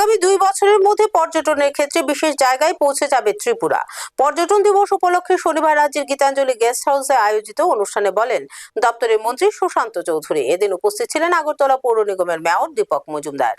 আগামী দুই বছরের মধ্যে পর্যটনের ক্ষেত্রে বিশেষ জায়গায় পৌঁছে যাবে ত্রিপুরা। পর্যটন দিবস উপলক্ষে শনিবার রাজ্যের গীতাঞ্জলি গেস্ট হাউসে আয়োজিত অনুষ্ঠানে বলেন, দপ্তরের মন্ত্রী সুশান্ত চৌধুরী। এদিন উপস্থিত ছিলেন আগরতলা পৌর নিগমের মেয়র দীপক মজুমদার।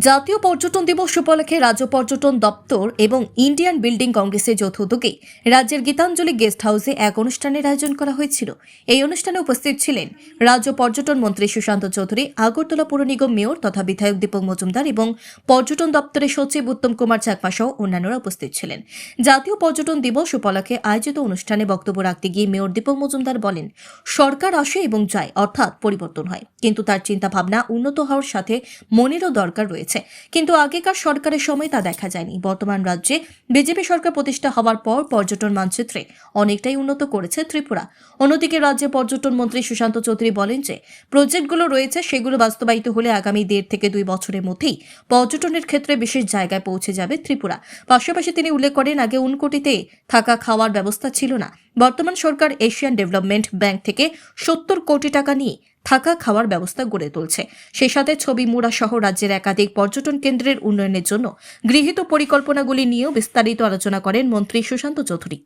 জাতীয় পর্যটন দিবস উপলক্ষে রাজ্য পর্যটন দপ্তর এবং ইন্ডিয়ান বিল্ডিং কংগ্রেসের যৌথ উদ্যোগে রাজ্যের গীতাঞ্জলি গেস্ট হাউসে এক অনুষ্ঠানের আয়োজন করা হয়েছিল। এই অনুষ্ঠানে উপস্থিত ছিলেন রাজ্য পর্যটন মন্ত্রী সুশান্ত চৌধুরী, আগরতলা পৌর নিগম মেয়র তথা বিধায়ক দীপক মজুমদার এবং পর্যটন দপ্তরের সচিব উত্তম কুমার চাকমা সহ অন্যান্যরা উপস্থিত ছিলেন। জাতীয় পর্যটন দিবস উপলক্ষে আয়োজিত অনুষ্ঠানে বক্তব্য রাখতে গিয়ে মেয়র দীপক মজুমদার বলেন, সরকার আসে এবং যায়, অর্থাৎ পরিবর্তন হয়। কিন্তু তার চিন্তাভাবনা উন্নত হওয়ার সাথে মনেরও দরকার রয়েছে। কিন্তু আগেকার সরকারের সময় তা দেখা যায়নি। বর্তমান রাজ্যে বিজেপি সরকার প্রতিষ্ঠা হওয়ার পর পর্যটন মানচিত্রে অনেকটাই উন্নত করেছে ত্রিপুরা। অন্যদিকে রাজ্যে পর্যটন মন্ত্রী সুশান্ত চৌধুরী বলেন যে, প্রজেক্টগুলো রয়েছে সেগুলো বাস্তবায়িত হলে আগামী দেড় থেকে দুই বছরের মধ্যেই পর্যটনের ক্ষেত্রে বিশেষ জায়গায় পৌঁছে যাবে ত্রিপুরা। পাশাপাশি তিনি উল্লেখ করেন, আগে উনকোটিতে থাকা খাওয়ার ব্যবস্থা ছিল না। বর্তমান সরকার এশিয়ান ডেভেলপমেন্ট ব্যাংক থেকে সত্তর কোটি টাকা নিয়ে থাকা খাওয়ার ব্যবস্থা গড়ে তুলছে। সেই সাথে ছবি মুড়া সহ রাজ্যের একাধিক পর্যটন কেন্দ্রের উন্নয়নের জন্য গৃহীত পরিকল্পনাগুলি নিয়েও বিস্তারিত আলোচনা করেন মন্ত্রী সুশান্ত চৌধুরী।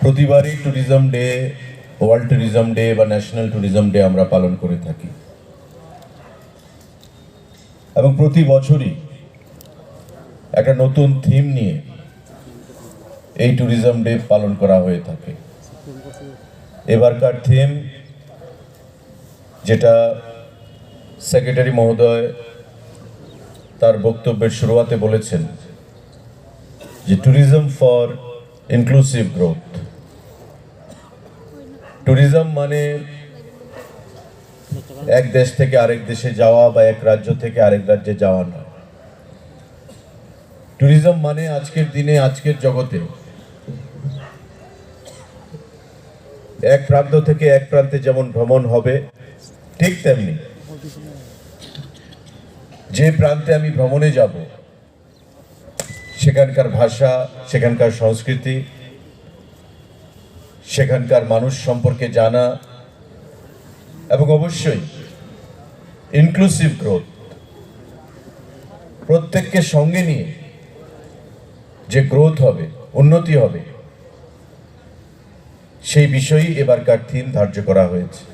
প্রতিবারই tourism day, world tourism day বা ন্যাশনাল ট্যুরিজম ডে আমরা পালন করে থাকি। এবং প্রতি বছরই একটা নতুন থিম নিয়ে এই ট্যুরিজম ডে পালন করা হয়ে থাকে। এবারকার থিম যেটা সেক্রেটারি মহোদয় তার বক্তব্যের শুরুয়াতে বলেছেন যে tourism for inclusive growth tourism মানে এক দেশ থেকে আরেক দেশে যাওয়া বা এক রাজ্য থেকে আরেক রাজ্যে যাওয়া নয়। ট্যুরিজম মানে আজকের দিনে, আজকের জগতে এক প্রান্ত থেকে এক প্রান্তে যেমন ভ্রমণ হবে, ঠিক তেমনি যে প্রান্তে আমি ভ্রমণে যাব, সেখানকার ভাষা, সেখানকার সংস্কৃতি, সেখানকার মানুষ সম্পর্কে জানা এবং অবশ্যই ইনক্লুসিভ গ্রোথ প্রত্যেককে সঙ্গে নিয়ে যে গ্রোথ হবে, উন্নতি হবে সেই বিষয়ই এবারকার থিম ধার্য করা হয়েছে।